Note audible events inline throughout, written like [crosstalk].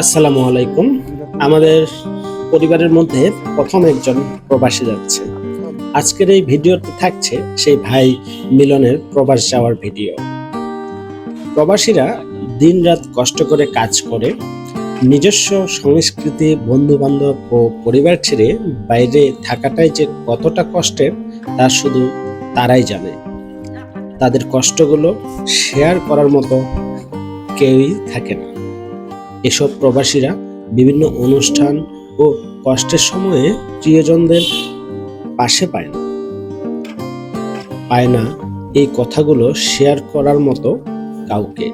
আসসালামু আলাইকুম। আমাদের পরিবারের মধ্যে প্রথম একজন প্রবাসী যাচ্ছে। আজকের এই ভিডিওতে থাকছে সেই ভাই মিলনের প্রবাস যাওয়ার ভিডিও। প্রবাসীরা দিনরাত কষ্ট করে কাজ করে, নিজস্ব সংস্কৃতি বন্ধু বান্ধব ও পরিবার ছেড়ে বাইরে থাকাটাই যে কতটা কষ্টের, তা শুধু তারাই জানে। তাদের কষ্টগুলো শেয়ার করার মতো কেউই থাকে না। এসব প্রবাসীরা বিভিন্ন অনুষ্ঠান ও কষ্টের সময়ে প্রিয়জনদের পাশে পায় না। পায় না এই কথাগুলো শেয়ার করার মতো কাউকে।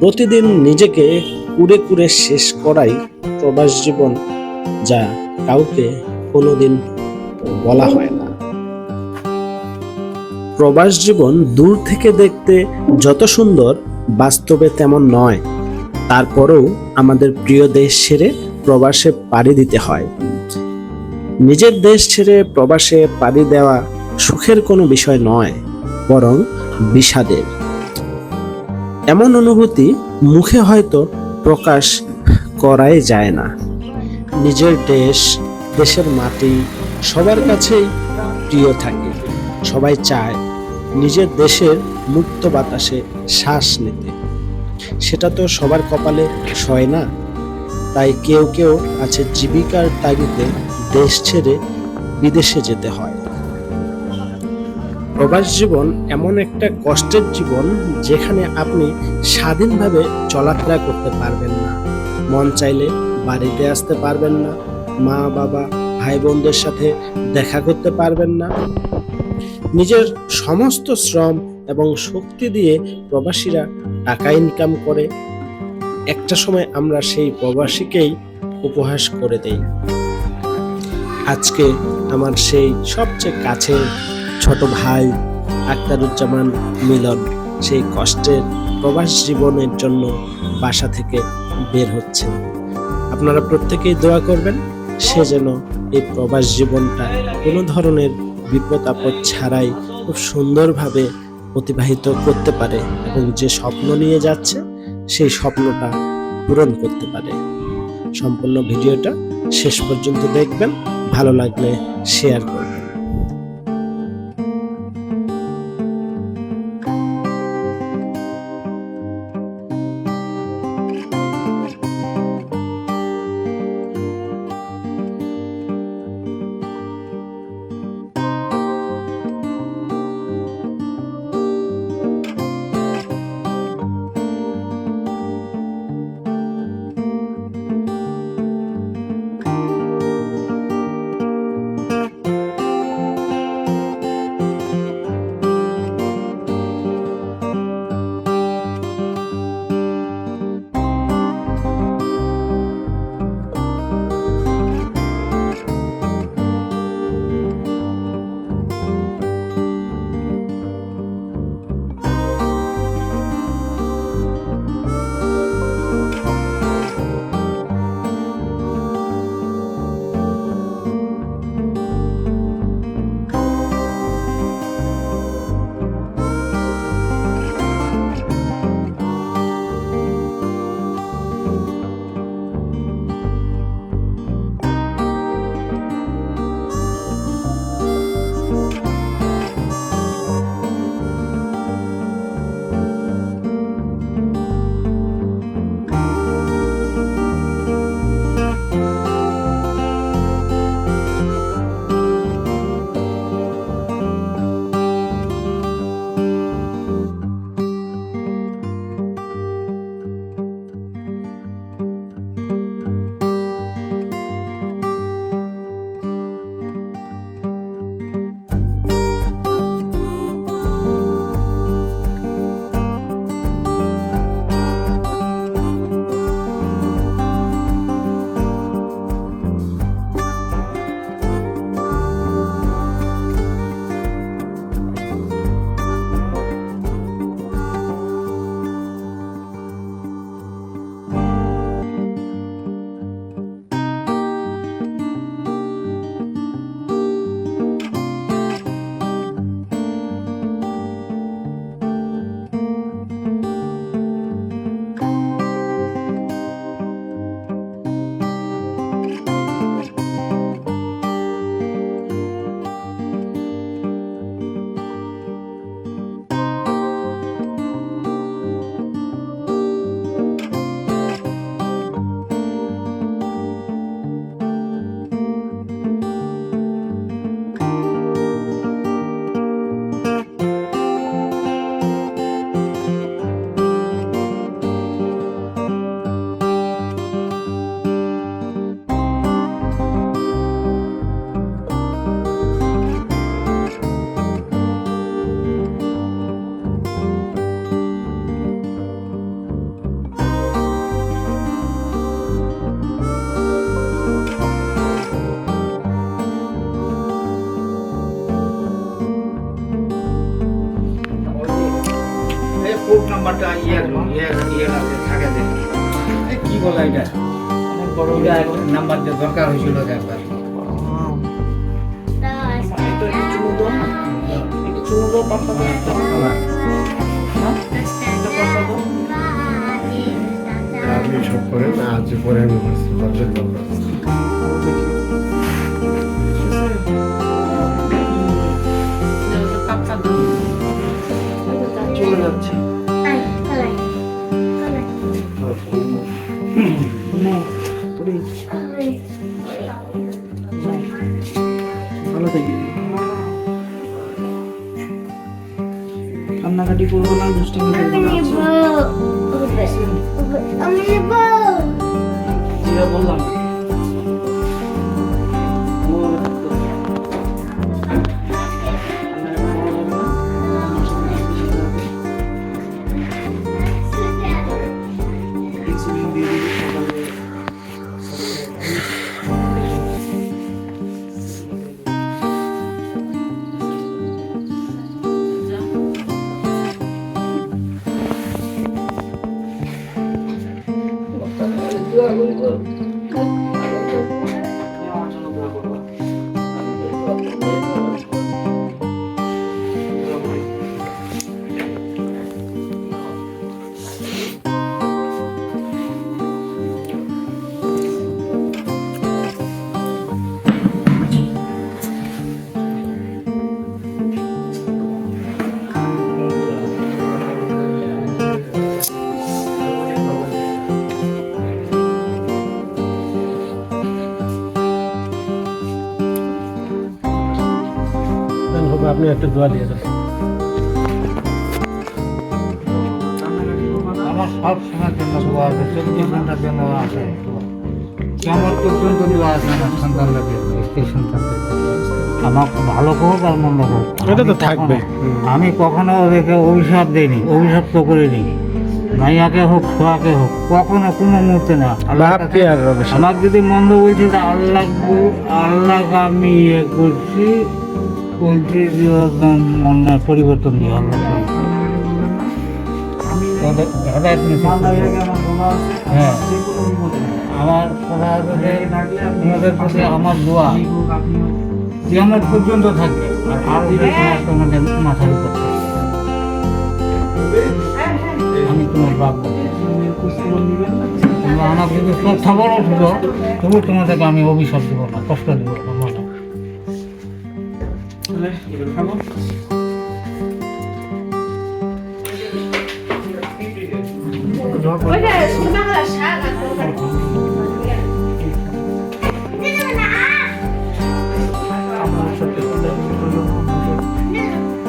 প্রতিদিন নিজেকে কুড়ে কুড়ে শেষ করাই প্রবাস জীবন যা কাউকে কোনোদিন বলা হয় না। প্রবাস জীবন দূর থেকে দেখতে যত সুন্দর, বাস্তবে তেমন নয়। তারপরেও আমাদের প্রিয় দেশ ছেড়ে প্রবাসে পাড়ি দিতে হয়। নিজের দেশ ছেড়ে প্রবাসে পাড়ি দেওয়া সুখের কোনো বিষয় নয়, বরং বিষাদের। এমন অনুভূতি মুখে হয়তো প্রকাশ করাই যায় না। নিজের দেশ, দেশের মাটি সবার কাছেই প্রিয় থাকে। সবাই চায় নিজের দেশের মুক্ত বাতাসে শ্বাস নিতে। সেটা তো সবার কপালে সয় না। তাই কেউ কেউ আছে জীবিকার তাগিদে দেশ ছেড়ে বিদেশে যেতে হয়। প্রবাস জীবন এমন একটা কষ্টের জীবন যেখানে আপনি স্বাধীনভাবে চলাফেরা করতে পারবেন না। মন চাইলে বাড়িতে আসতে পারবেন না, মা, বাবা ভাই বোনদের সাথে দেখা করতে পারবেন না। নিজের সমস্ত শ্রম এবং শক্তি দিয়ে প্রবাসীরা টাকা ইনকাম করে। একটা সময় আমরা সেই প্রবাসীকেই উপহাস করে দেই। আজকে আমার সেই সবচেয়ে কাছের ছোট ভাই আক্তারুজ্জামান মিলন, সেই কষ্টের প্রবাস জীবনের জন্য বাসা থেকে বের হচ্ছে আপনারা প্রত্যেকেই দোয়া করবেন, সে যেন এই প্রবাস জীবনটা কোনো ধরনের বিপদ আপদ ছাড়াই খুব সুন্দরভাবে অতিবাহিত করতে পারে এবং যে স্বপ্ন নিয়ে যাচ্ছে, সেই স্বপ্নটা পূরণ করতে পারে। সম্পূর্ণ ভিডিওটা শেষ পর্যন্ত দেখবেন। ভালো লাগলে শেয়ার করবেন। বলে এটা অনেক বড় নাম্বার যে দরকার হয়েছিল একবার। হ্যাঁ। আপনি সব করেন আজ পরে আমি করব না দুষ্টামি করব না একটা দোয়া দিয়ে দেন কান্নাকাটি করবা না আমার সব সময়ের জন্য দোয়া আছে চব্বিশ ঘণ্টার জন্য আছে। কেমন পর্যন্ত দোয়া আছে আমার সন্তানদের স্ত্রী সন্তানদের আমার ভালো হোক আর মন্দ হোক। এটা তো আমি থাকবে। কখনো- আমি কখনো ওদেরকে অভিশাপ দিইনি অভিশাপ তো করিনি। মাইয়াকে হোক ছোয়াকে হোক কখনো কোনো মুহূর্তে না। রবে আমার যদি মন্দ বলছি তা আল্লাহ আল্লাহকে আমি ইয়ে করছি। একদম পরিবর্তন দোয়া হ্যাঁ। আমার কথা তোমাদের প্রতি আমার দোয়া। কিয়ামত পর্যন্ত থাকবে আর আরও যে তোমার তোমাদের মাথার উপর। আমি তোমার বাপ বলি। তোমরা আমার যদি শ্রদ্ধা বড় ছিল তবু তোমাদেরকে আমি অভিশাপ দেবো না কষ্ট দেবো না। এবার খাব।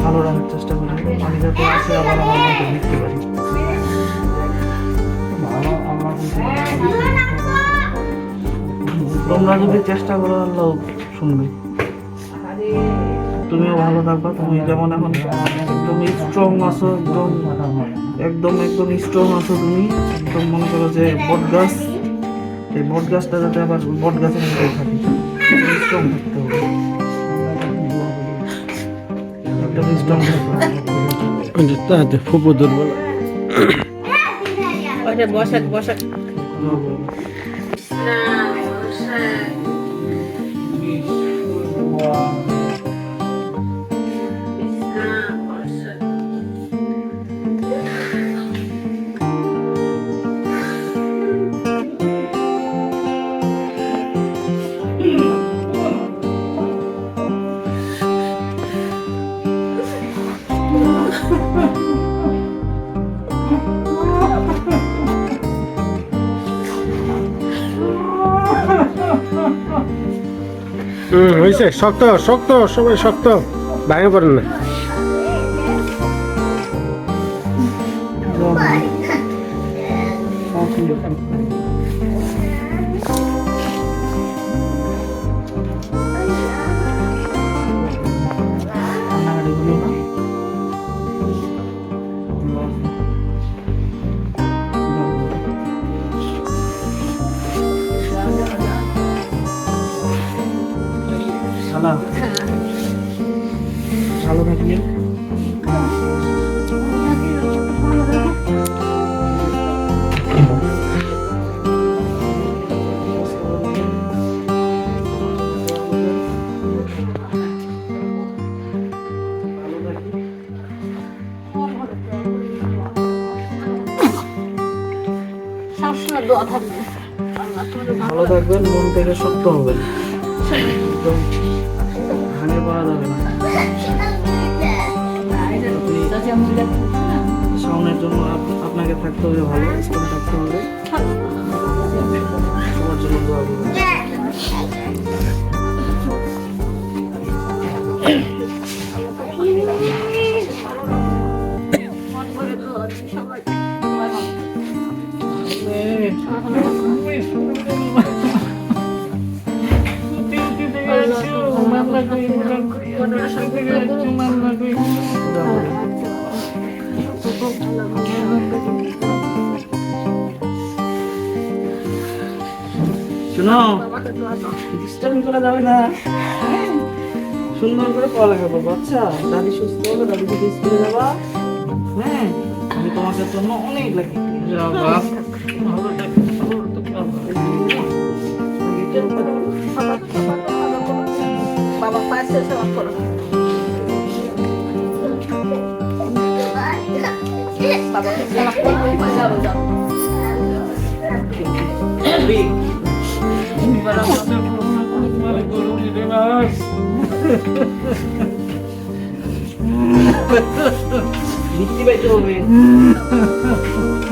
ভালো রাখার চেষ্টা করি আমি যাতে আসে আবার আমার মতো লিখতে পারি। ভালো আল্লাহ তোমরা যদি চেষ্টা করো আল্লাহ শুনবে। তুমিও ভালো থাকবা তুমি যেমন এখন একদম স্ট্রং আছো একদম একদম একদম স্ট্রং আছো তুমি একদম মনে করো যে বট গাছ এই বট গাছটা যাতে আবার বট গাছের মধ্যে থাকে স্ট্রং থাকতে হবে। একদম স্ট্রং থাকতে হবে। তাতে ফুপু দুর্বল বসাক বসাক হয়েছে শক্ত শক্ত সবাই শক্ত। ভাঙে পড়েন না। Thank করো। ভালো থাকবেন, মন থেকে শক্ত হবেন। একদম ভাঙে পড়া যাবে না। সামনের জন্য আপনাকে থাকতে হবে ভালো থাকতে হবে। সবার জন্য দোয়া করবেন। শোনো করা যাবে না। সুন্দর করে পড়ালেখা করব আচ্ছা? দাদি সুস্থ হলে দাদি স্কুলে যাবা হ্যাঁ? আমি তোমাকে জন্য অনেক লাগি থাকবে। বাবা পাশে সেবা করো বাবাকে সেবা করো y demás. বৃষ্টি পাইতে হবে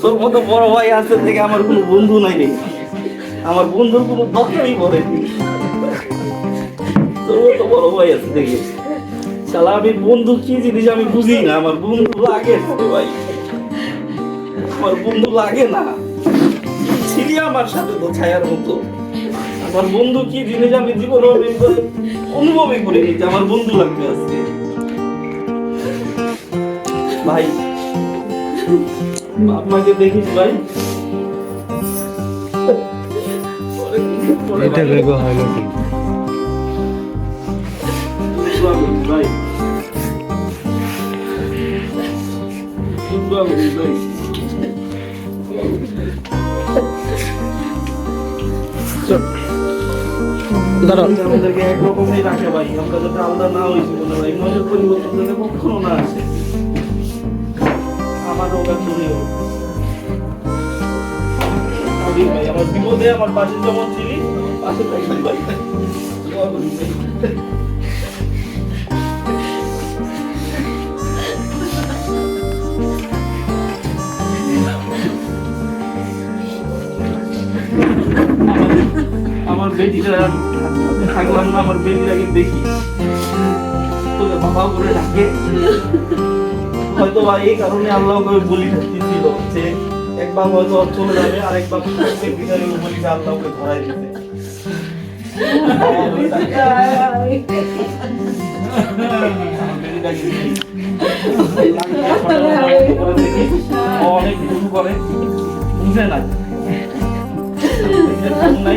তোর মতো বড় ভাই আছে থেকে আমার কোনো বন্ধু নাই রে। আমার বন্ধুর কোনো দরকারই পড়ে তোর মতো বড় ভাই আছে দেখে। শালা, আমি বন্ধু কি জিনিস আমি বুঝি না। আমার বন্ধু লাগে ভাই। আমার বন্ধু লাগে না। ছিলি আমার সাথে তো ছায়ার মতো। আমার বন্ধু কি জিনিস আমি জীবনে অনুভবই করিনি যে আমার বন্ধু লাগবে আজকে। ভাই আপনাকে দেখিস ভাই। এটা হলো কি ভাই। ভাই। একরকমই রাখে ভাই। আমরা না পরিবর্তন আমার বিপদে আমার ভাই। আমার বেটিটা থাকলাম না আমার বেটিটাকে দেখি। তোকে বাবা করে ডাকে। হয়তো বা এই কারণে আল্লাহ ওকে বলি দিছিল যে একবার হয়তো চলে যাবে আর একবার বিদায় বলিটা আল্লাহ ওকে ধরাই দিতে অনেক ভুল করে, বুঝে না। নাই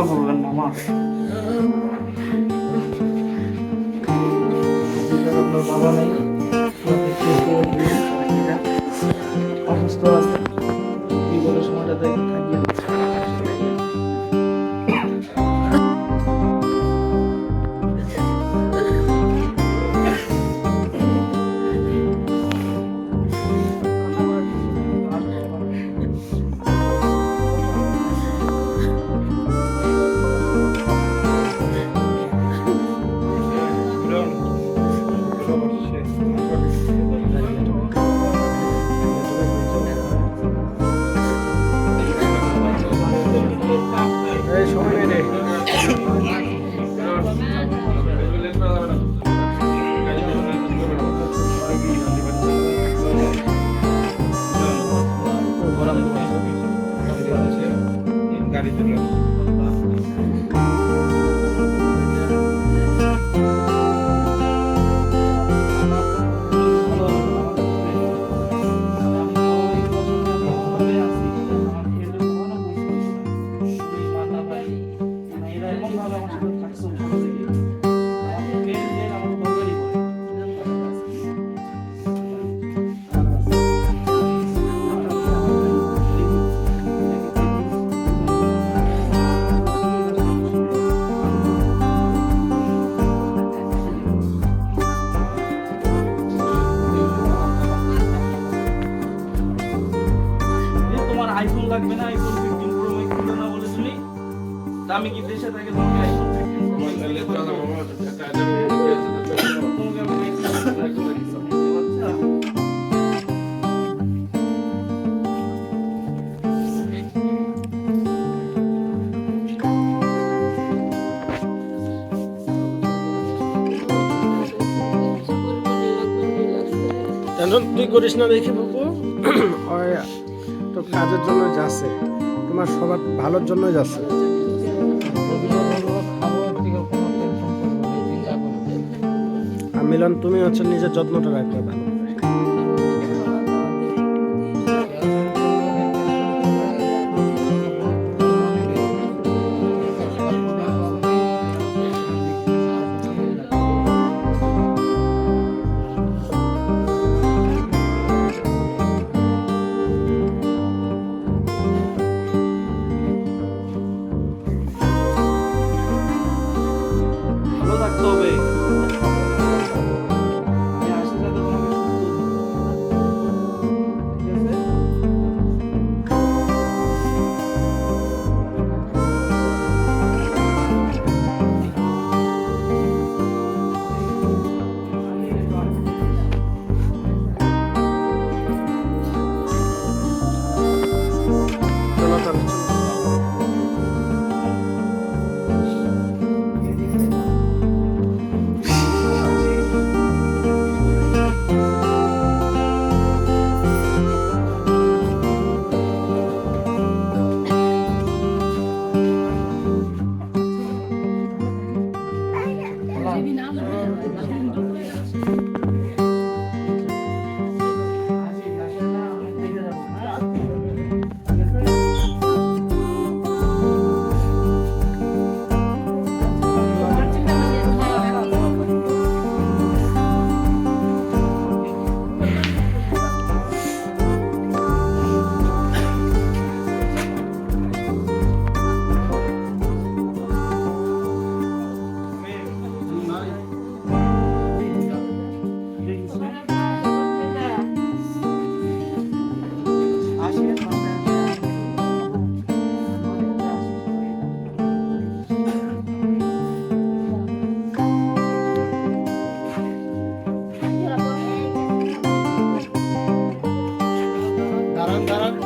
Aku 妈 এখন তুই করিস না দেখি বুকু। [clears throat] হয় তো কাজের জন্য যাচ্ছে। তোমার সবার ভালোর জন্য যাচ্ছে। মিলন, তুমি হচ্ছে নিজের যত্নটা রাখবে। ভালো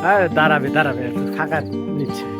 হ্যাঁ দাঁড়াবে দাঁড়াবে একটু ফাঁকা নিচ্ছে।